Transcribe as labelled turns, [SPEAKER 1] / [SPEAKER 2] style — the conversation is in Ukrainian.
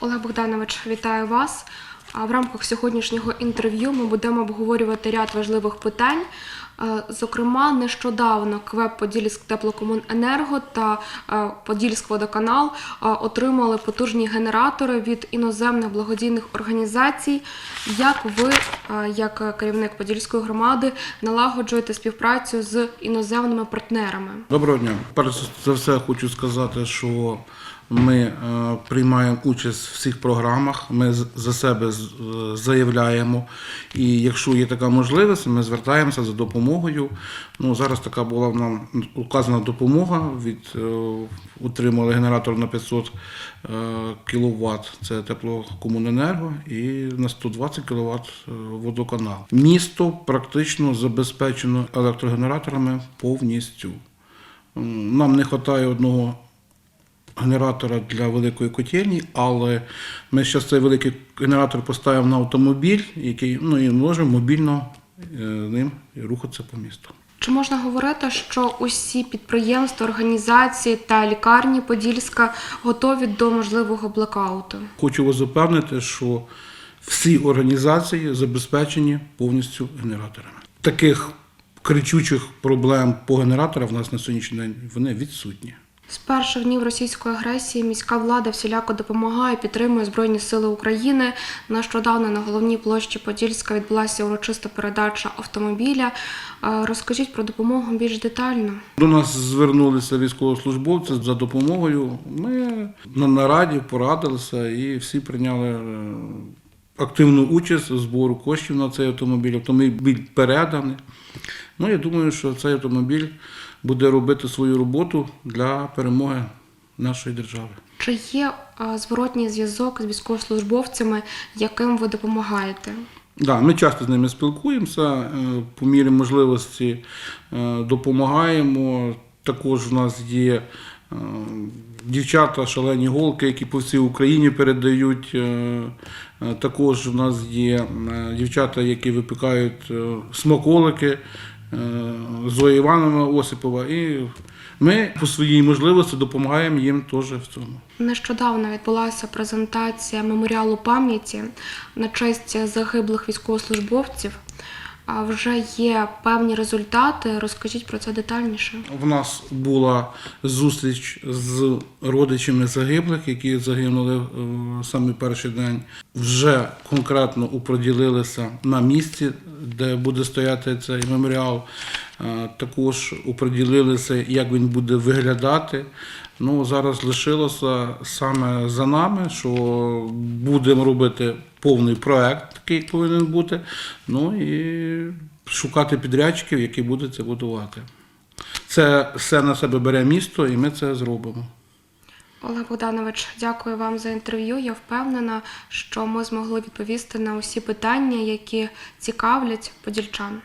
[SPEAKER 1] Олег Богданович, вітаю вас. В рамках сьогоднішнього інтерв'ю ми будемо обговорювати ряд важливих питань. Е, Зокрема, нещодавно КВЕП Подільськ Теплокомуненерго та е, Подільськ Водоканал е, отримали потужні генератори від іноземних благодійних організацій. Як ви, як керівник Подільської громади, налагоджуєте співпрацю з іноземними партнерами?
[SPEAKER 2] Доброго дня. Перш за все хочу сказати, що ми е, приймаємо участь в всіх програмах. Ми за себе е, заявляємо. І якщо є така можливість, ми звертаємося за допомогою. Ну, зараз така була нам указана допомога. Від е, утримали генератор на 500 кВт, це теплокомуненерго, і на 120 кВт водоканал. Місто практично забезпечено електрогенераторами повністю. Нам не вистачає одного генератора для великої котельні, але ми зараз цей великий генератор поставимо на автомобіль, який ну, і можемо мобільно е, ним рухатися по місту.
[SPEAKER 1] Чи можна говорити, що усі підприємства, організації та лікарні Подільська готові до можливого блекауту?
[SPEAKER 2] Хочу вас запевнити, що всі організації забезпечені повністю генераторами. Таких кричучих проблем по генераторах в нас на сьогоднішній день вони відсутні.
[SPEAKER 1] З перших днів російської агресії міська влада всіляко допомагає, підтримує Збройні Сили України. Нещодавно на головній площі Подільська відбулася урочиста передача автомобіля. Е, Розкажіть про допомогу більш детально.
[SPEAKER 2] До нас звернулися військовослужбовці за допомогою. Ми на нараді порадилися і всі прийняли е, активну участь у збору коштів на цей автомобіль. Автомобіль переданий. Ну, я думаю, що цей автомобіль буде робити свою роботу для перемоги нашої держави.
[SPEAKER 1] Чи є зворотній зв'язок з військовослужбовцями, яким ви допомагаєте?
[SPEAKER 2] Да, ми часто з ними спілкуємося, е, по мірі можливості е, допомагаємо. Також в нас є е, дівчата, шалені голки, які по всій Україні передають. Також в нас є дівчата, які випікають смаколики. Е, Зоя Івановна Осипова. І ми по своїй можливості допомагаємо їм теж в цьому.
[SPEAKER 1] Нещодавно відбулася презентація меморіалу пам'яті на честь загиблих військовослужбовців. А вже є певні результати. Розкажіть про це детальніше.
[SPEAKER 2] В нас була зустріч з родичами загиблих, які загинули е, саме перший день. Вже конкретно оприділилися на місці, де буде стояти цей меморіал. Е, Також оприділилися, як він буде виглядати. Ну, зараз лишилося саме за нами, що будемо робити повний проект, такий повинен бути. Ну і шукати підрядчиків, які будуть це будувати. Це все на себе бере місто, і ми це зробимо.
[SPEAKER 1] Олег Богданович, дякую вам за інтерв'ю. Я впевнена, що ми змогли відповісти на усі питання, які цікавлять подільчан.